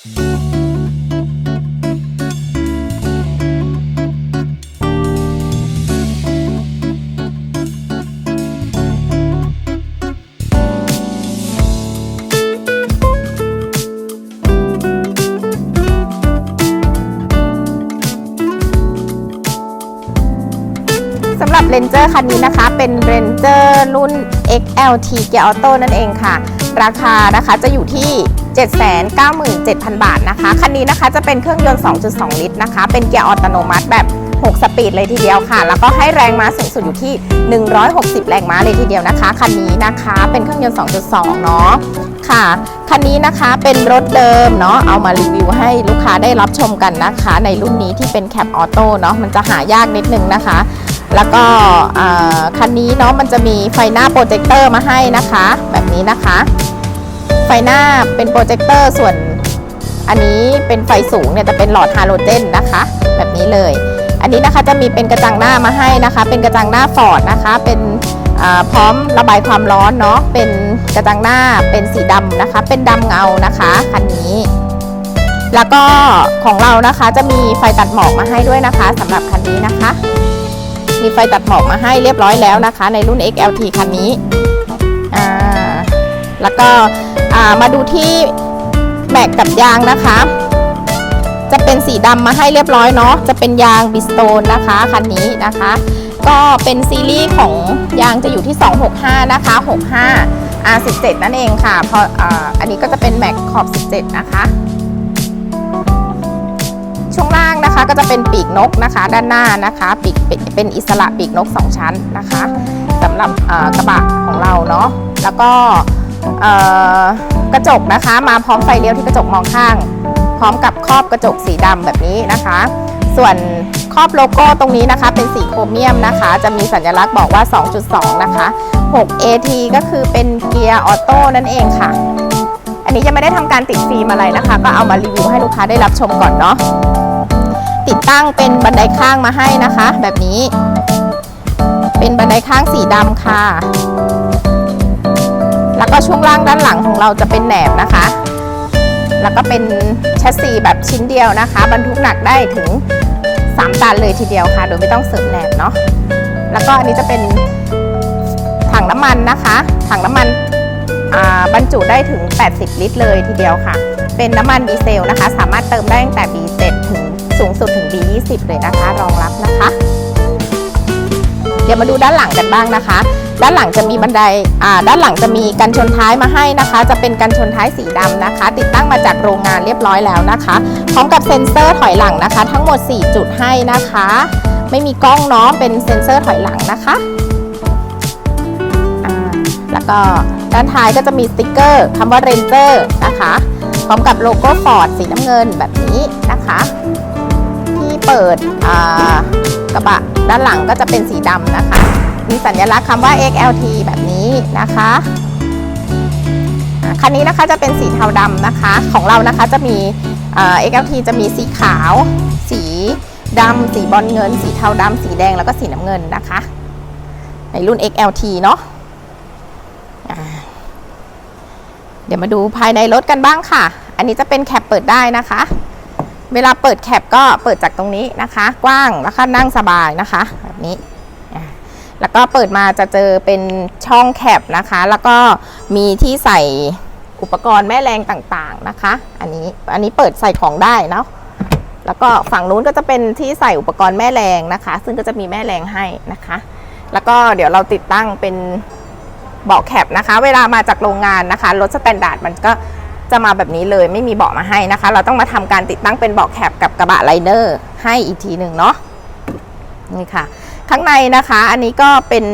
สำหรับ Ranger คันนี้นะคะ เป็น Ranger รุ่น XLT Gear Auto นั่นเองค่ะ ราคานะคะจะอยู่ที่ 797,000 บาทนะคะ คันนี้นะคะจะเป็นเครื่องยนต์ 2.2 ลิตรนะคะ เป็นเกียร์อัตโนมัติแบบ 6 สปีดเลยทีเดียวค่ะ แล้วก็ให้แรงม้าสูงสุดอยู่ที่ 160 แรงม้าเลยทีเดียวนะคะ คันนี้นะคะ เป็นเครื่องยนต์ 2.2 เนาะค่ะ คันนี้นะคะเป็นรถเดิมเนาะ เอามารีวิวให้ลูกค้าได้รับชมกันนะคะ ในรุ่นนี้ที่เป็นแคปออโต้เนาะ มันจะหายากนิดนึงนะคะ แล้วก็คันนี้เนาะมันจะมีไฟหน้าโปรเจคเตอร์มาให้นะคะ แบบนี้นะคะ ฟหน้าเป็นโปรเจคเตอร์ส่วนอันนี้เป็นไฟสูงเนี่ยจะเป็นหลอดฮาโลเจนนะคะ แบบนี้เลย อันนี้นะคะจะมีเป็นกระจังหน้ามาให้นะคะ เป็นกระจังหน้าฟอร์ดนะคะ เป็นพร้อมระบายความร้อนเนาะเป็นกระจังหน้าเป็นสีดำนะคะ เป็นดำเงานะคะคันนี้ แล้วก็ของเรานะคะจะมีไฟตัดหมอกมาให้ด้วยนะคะสำหรับคันนี้นะคะ มีไฟตัดหมอกมาให้เรียบร้อยแล้วนะคะ ในรุ่น XLT คันนี้แล้วก็ มาดูที่แม็กกับยางนะคะ จะเป็นสีดำมาให้เรียบร้อยเนาะจะเป็นยางบิสโตนนะคะคันนี้นะคะ ก็เป็นซีรีส์ของยางจะอยู่ที่ 265 นะคะ 65 R17 นั่นเองค่ะพออาอันนี้ก็จะเป็นแม็กขอบ 17 นะคะช่วงล่างนะคะก็จะเป็นปีกนกนะคะ ด้านหน้านะคะปีกเป็นอิสระปีกนก 2 ชั้นนะคะสำหรับกระบะของเราเนาะแล้วก็ กระจกนะคะ มาพร้อมไฟเลี้ยวที่กระจกมองข้าง พร้อมกับครอบกระจกสีดำแบบนี้นะคะ ส่วนครอบโลโก้ตรงนี้นะคะ เป็นสีโครเมียมนะคะ จะมีสัญลักษณ์บอกว่า 2.2 นะคะ 6 AT ก็คือเป็นเกียร์ออโต้นั่นเองค่ะ อันนี้ยังไม่ได้ทำการติดฟิล์มอะไรนะคะ ก็เอามารีวิวให้ลูกค้าได้รับชมก่อนเนาะติดตั้งเป็นบันไดข้างมาให้นะคะ แบบนี้ เป็นบันไดข้างสีดำค่ะ แล้วก็ช่วงล่างด้านหลังของเราจะเป็นแหนบนะคะ แล้วก็เป็นแชสซีแบบชิ้นเดียวนะคะ บรรทุกหนักได้ถึง 3 ตันเลยทีเดียวค่ะ โดยไม่ต้องเสริมแหนบเนาะแล้วก็อันนี้จะเป็นถังน้ำมันนะคะ ถังน้ำมันบรรจุได้ถึง 80 ลิตร เลยทีเดียวค่ะ เป็นน้ำมันดีเซลนะคะ สามารถเติมได้ตั้งแต่ B7 ถึงสูงสุดถึง B20 เลยนะคะ รองรับนะคะ เดี๋ยวมาดูด้านหลังกันบ้างนะคะ ด้านหลังจะมีบันไดอ่าด้านหลังจะมีกันชนท้ายมาให้นะคะ จะเป็นกันชนท้ายสีดำนะคะ ติดตั้งมาจากโรงงานเรียบร้อยแล้วนะคะ พร้อมกับเซ็นเซอร์ถอยหลังนะคะ ทั้งหมด 4 จุดให้นะคะ ไม่มีกล้องเนาะเป็นเซ็นเซอร์ถอยหลังนะคะแล้วก็ด้านท้ายก็จะมีสติกเกอร์คำว่า Ranger นะคะ พร้อมกับโลโก้ฟอร์ดสีน้ำเงินแบบนี้นะคะ ที่เปิดอ่ากระบะด้านหลังก็จะเป็นสีดำนะคะ มีสัญลักษณ์คำว่า XLT แบบนี้นะคะคันนี้นะคะจะเป็นสีเทาดำนะคะ ของเรานะคะจะมีอ่า XLT จะมีสีขาว สีดำสีบอลเงิน สีเทาดำสีแดงแล้วก็สีน้ำเงินนะคะ ในรุ่น XLT เนาะเดี๋ยวมาดูภายในรถกันบ้างค่ะ อันนี้จะเป็นแคปเปิดได้นะคะ เวลาเปิดแคปก็เปิดจากตรงนี้นะคะ กว้างแล้วก็นั่งสบายนะคะ แบบนี้ แล้วก็เปิดมาจะเจอเป็นช่องแคปนะคะ แล้วก็มีที่ใส่อุปกรณ์แม่แรงต่างๆนะคะ อันนี้อันนี้เปิดใส่ของได้เนาะแล้วก็ฝั่งนู้นก็จะเป็นที่ใส่อุปกรณ์แม่แรงนะคะ ซึ่งก็จะมีแม่แรงให้นะคะ แล้วก็เดี๋ยวเราติดตั้งเป็นเบาะแคปนะคะ เวลามาจากโรงงานนะคะรถสแตนดาร์ดมันก็จะมาแบบนี้เลยไม่มีเบาะมาให้นะคะ เราต้องมาทำการติดตั้งเป็นเบาะแคปกับกระบะไลเนอร์ให้อีกทีหนึ่งเนาะนี่ค่ะ ข้างในนะคะ อันนี้ก็เป็น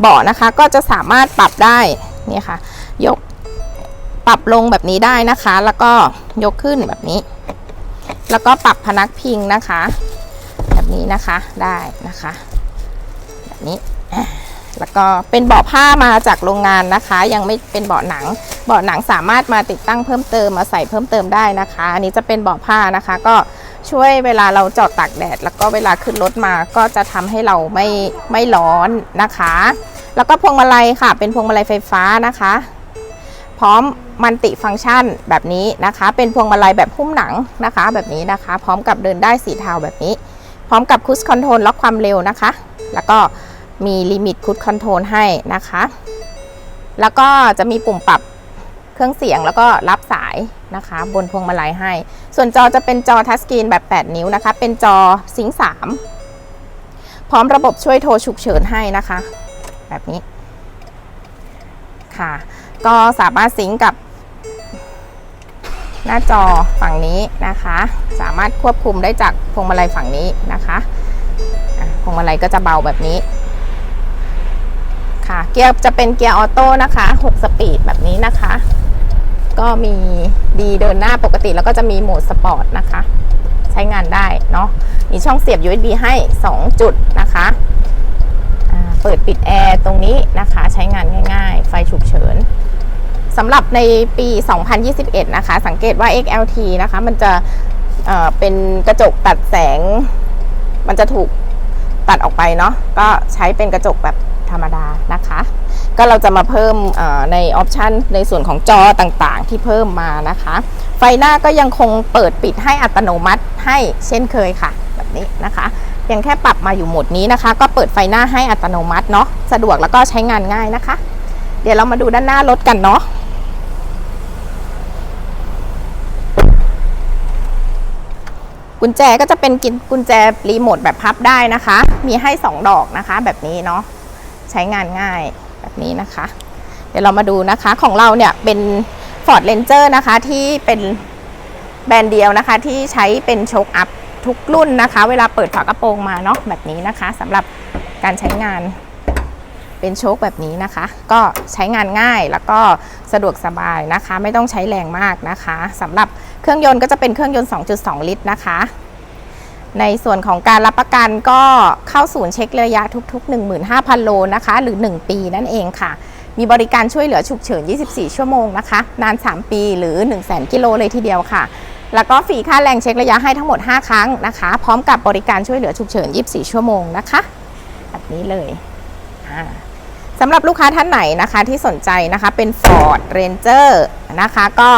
เบาะนะคะ ก็จะสามารถปรับได้นี่ค่ะ ยกปรับลงแบบนี้ได้นะคะ แล้วก็ยกขึ้นแบบนี้ แล้วก็ปรับพนักพิงนะคะ แบบนี้นะคะได้นะคะ แบบนี้แล้วก็เป็นเบาะผ้ามาจากโรงงานนะคะ ยังไม่เป็นเบาะหนัง เบาะหนังสามารถมาติดตั้งเพิ่มเติมมาใส่เพิ่มเติมได้นะคะ อันนี้จะเป็นเบาะผ้านะคะ ก็ ช่วยเวลาเราจอดตากแดด แล้วก็เวลาขึ้นรถมาก็จะทำให้เราไม่ไม่ร้อนนะคะ แล้วก็พวงมาลัยค่ะ เป็นพวงมาลัยไฟฟ้านะคะ พร้อมมันติฟังก์ชันแบบนี้นะคะ เป็นพวงมาลัยแบบหุ้มหนังนะคะ แบบนี้นะคะ พร้อมกับเดินได้สีเทาแบบนี้ พร้อมกับคุชคอนโทรลล็อกความเร็วนะคะ แล้วก็มีลิมิตคุชคอนโทรลให้นะคะ แล้วก็จะมีปุ่มปรับ เครื่องเสียงแล้วก็รับสายนะคะ บนพวงมาลัยให้ ส่วนจอจะเป็นจอทัชสกรีนแบบ 8 นิ้วนะคะ เป็นจอซิงค์3พร้อมระบบช่วยโทรฉุกเฉินให้นะคะ แบบนี้ค่ะ ก็สามารถซิงก์กับ หน้าจอฝั่งนี้นะคะ สามารถควบคุมได้จากพวงมาลัยฝั่งนี้นะคะอะพวงมาลัยก็จะเบาแบบนี้ค่ะเกียร์จะเป็นเกียร์ออโต้นะคะ 6 สปีดแบบนี้นะคะ ก็มีดีเดินหน้าปกติแล้วก็จะมีโหมดสปอร์ตนะคะ ใช้งานได้เนาะมีช่องเสียบ USB ให้ 2 จุดนะคะเปิดปิดแอร์ตรงนี้นะคะใช้งานง่ายๆ ไฟฉุกเฉินสำหรับในปี 2021 นะคะ สังเกตว่า XLT นะคะ มันจะเเป็นกระจกตัดแสง มันจะถูกตัดออกไปเนาะก็ใช้เป็นกระจกแบบธรรมดานะคะ ก็เราจะมาเพิ่มในออปชันในส่วนของจอต่างๆ ที่เพิ่มมานะคะ ไฟหน้าก็ยังคงเปิดปิดให้อัตโนมัติให้เช่นเคยค่ะ แบบนี้นะคะเพียงแค่ปรับมาอยู่โหมดนี้นะคะ ก็เปิดไฟหน้าให้อัตโนมัติเนาะสะดวกแล้วก็ใช้งานง่ายนะคะ เดี๋ยวเรามาดูด้านหน้ารถกันเนาะกุญแจก็จะเป็นกุญแจรีโมทแบบพับได้นะคะ มีให้ 2 ดอกนะคะ แบบนี้เนาะใช้งานง่าย แบบนี้นะคะ เดี๋ยวเรามาดูนะคะของเราเนี่ยเป็น Ford Ranger นะคะที่เป็นแบรนด์เดียวนะคะที่ใช้เป็นโชคอัพทุกรุ่นนะคะ เวลาเปิดฝากระโปรงมาเนาะแบบนี้นะคะสำหรับการใช้งานเป็นโชคแบบนี้นะคะ ก็ใช้งานง่ายแล้วก็สะดวกสบายนะคะ ไม่ต้องใช้แรงมากนะคะสำหรับเครื่องยนต์ก็จะเป็นเครื่องยนต์ 2.2 ลิตรนะคะ ในส่วนของการรับประกันก็เข้าศูนย์เช็คระยะทุก ๆ 15,000 โลนะคะ หรือ 1 ปีนั่นเองค่ะ มีบริการช่วยเหลือฉุกเฉิน 24 ชั่วโมงนะคะ นาน 3 ปีหรือ1 0 0 0 0 0กิโลเลยทีเดียวค่ะ แล้วก็ฟรีค่าแรงเช็คระยะให้ทั้งหมด 5 ครั้งนะคะ พร้อมกับบริการช่วยเหลือฉุกเฉิน 24 ชั่วโมงนะคะแบบนี้เลยสำหรับลูกค้าท่านไหนนะคะที่สนใจนะคะเป็น Ford Ranger นะคะก็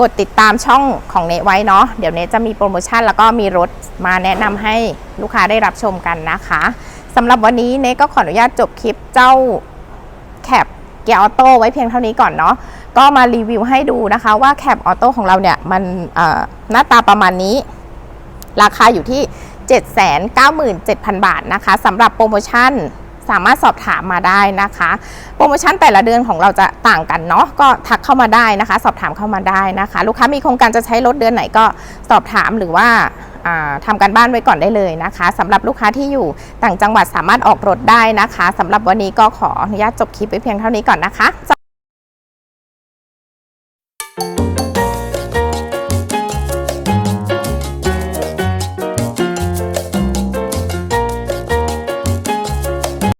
กดติดตามช่องของเนไว้เนาะเดี๋ยวเนจะมีโปรโมชั่นแล้วก็มีรถมาแนะนำให้ลูกค้าได้รับชมกันนะคะสำหรับวันนี้เนก็ขออนุญาตจบคลิปเจ้าแคปเกียร์ออโต้ไว้เพียงเท่านี้ก่อนเนาะก็มารีวิวให้ดูนะคะว่าแคปออโต้ของเราเนี่ยมันหน้าตาประมาณนี้ ราคาอยู่ที่ 797,000 บาทนะคะสำหรับโปรโมชั่น สามารถสอบถามมาได้นะคะ โปรโมชั่นแต่ละเดือนของเราจะต่างกันเนาะก็ทักเข้ามาได้นะคะ สอบถามเข้ามาได้นะคะ ลูกค้ามีโครงการจะใช้รถเดือนไหนก็สอบถามหรือว่าทำการบ้านไว้ก่อนได้เลยนะคะสำหรับลูกค้าที่อยู่ต่างจังหวัดสามารถออกรถได้นะคะสำหรับวันนี้ก็ขออนุญาตจบคลิปไปเพียงเท่านี้ก่อนนะคะ